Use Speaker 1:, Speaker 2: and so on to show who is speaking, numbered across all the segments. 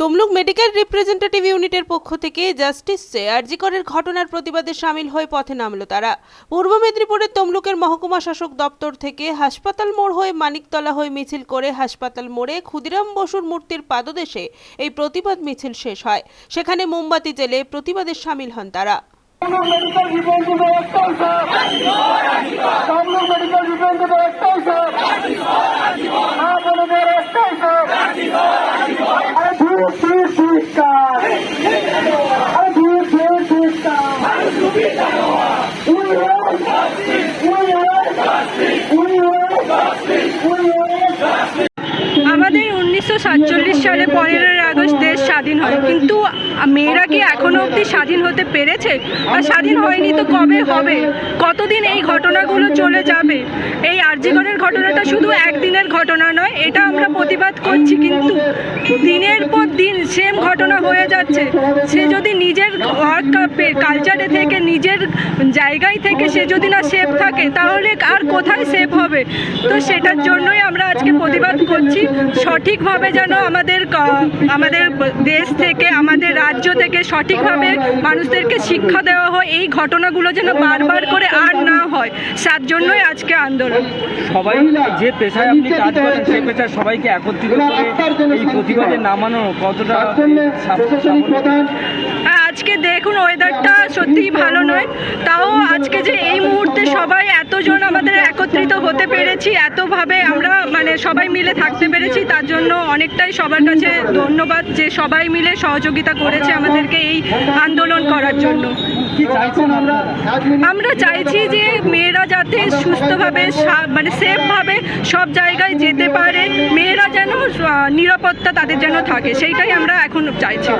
Speaker 1: Tamluk medical representative ইউনিটের পক্ষ থেকে জাস্টিস সে আরজিকরের ঘটনার প্রতিবাদে সামিল হয়ে পথে নামল তারা। পূর্ব মেদিনীপুরের তমলুকের মহকুমা শাসক দপ্তর থেকে হাসপাতাল মোড় হয়ে মানিকতলা হয়ে মিছিল করে হাসপাতাল মোড়ে ক্ষুদিরাম বসুর মূর্তির পাদদেশে এই প্রতিবাদ মিছিল শেষ হয়। সেখানে মোমবাতি জেলে প্রতিবাদে সামিল হন তারা।
Speaker 2: মেডিকেল
Speaker 3: নমস্কার উনিশশো সাতচল্লিশ সালে পনেরোই আগস্ট দেশ স্বাধীন হয়। কিন্তু মেয়েরা কি এখনও অবধি স্বাধীন হতে পেরেছে? আর স্বাধীন হয়নি, তো কবে হবে? কতদিন এই ঘটনাগুলো চলে যাবে? এই আরজিগড়ের ঘটনাটা শুধু একদিনের ঘটনা নয়, এটা আমরা প্রতিবাদ করছি কিন্তু দিনের পর দিন সেম ঘটনা হয়ে যাচ্ছে। সে যদি নিজের কালচারে থেকে, নিজের জায়গায় থেকে সে যদি না সেফ থাকে, তাহলে আর কোথায় সেফ হবে? তো সেটার জন্যই আমরা আজকে প্রতিবাদ করছি। সঠিকভাবে যেন আমাদের আমাদের দেশ থেকে আমাদের রাজ্য থেকে সঠিকভাবে মানুষদেরকে শিক্ষা দেওয়া হয় এই ঘটনাগুলো যেন বারবার করে আর না হয়। তার জন্যই আজকে আন্দোলন।
Speaker 4: সবাই যে পেশায় আপনি কাজ করেন সেই পেশায় সবাইকে একত্রিত করে এই প্রতিবাদে নামানো কতটা
Speaker 3: আজকে দেখুন ওয়েদারটা সত্যিই ভালো নয়। তাও আজকে যে এই মুহূর্তে সবাই এতজন আমাদের একত্রিত হতে পেরেছি, এতভাবে আমরা মানে সবাই মিলে থাকতে পেরেছি, তার জন্য অনেকটাই সবার কাছে ধন্যবাদ যে সবাই মিলে সহযোগিতা করেছে আমাদেরকে এই আন্দোলন করার জন্য।
Speaker 4: আমরা
Speaker 3: চাইছি যে মেয়েরা যাতে সুস্থভাবে মানে সেফভাবে সব জায়গায় যেতে পারে, মেয়েরা যেন নিরাপত্তা তাদের যেন থাকে, সেইটাই আমরা এখন চাইছি।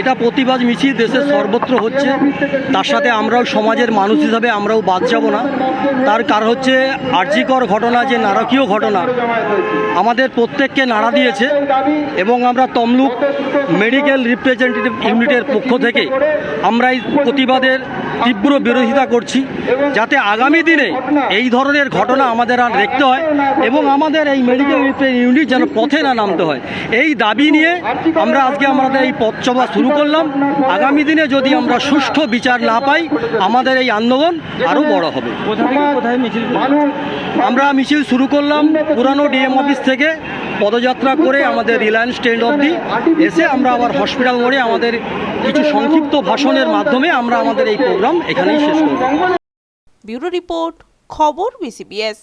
Speaker 5: এটা প্রতিবাদ মিছিল দেশের সর্বত্র হচ্ছে। তার সাথে আমরাও সমাজের মানুষ হিসাবে আমরাও বাদ যাব না। তার কারণ হচ্ছে আর্যিকর ঘটনা যে নারকীয় ঘটনা, আমাদের প্রত্যেককে নাড়া দিয়েছে এবং আমরা তমলুক মেডিকেল রিপ্রেজেন্টেটিভ ইউনিটের পক্ষ থেকে আমরা এই প্রতিবাদের তীব্র বিরোধিতা করছি যাতে আগামী দিনে এই ধরনের ঘটনা আমাদের আর দেখতে হয় এবং আমাদের এই মেডিকেল ইউনিট যেন পথে না নামতে হয়। এই দাবি নিয়ে আমরা আজকে আমাদের এই পথ পথসভা শুরু করলাম। আগামী দিনে যদি আমরা সুষ্ঠু বিচার না পাই আমাদের এই আন্দোলন আরও বড় হবে। আমরা মিছিল শুরু করলাম পুরানো ডিএম অফিস থেকে পদযাত্রা করে আমাদের রিলায়েন্স স্ট্যান্ড অবধি এসে আমরা আবার হসপিটাল মোড়ে আমাদের কিছু সংক্ষিপ্ত ভাষণের মাধ্যমে আমরা আমাদের এই প্রোগ্রাম এখানেই শেষ করব।
Speaker 1: ব্যুরো রিপোর্ট খবর বিসিবিএস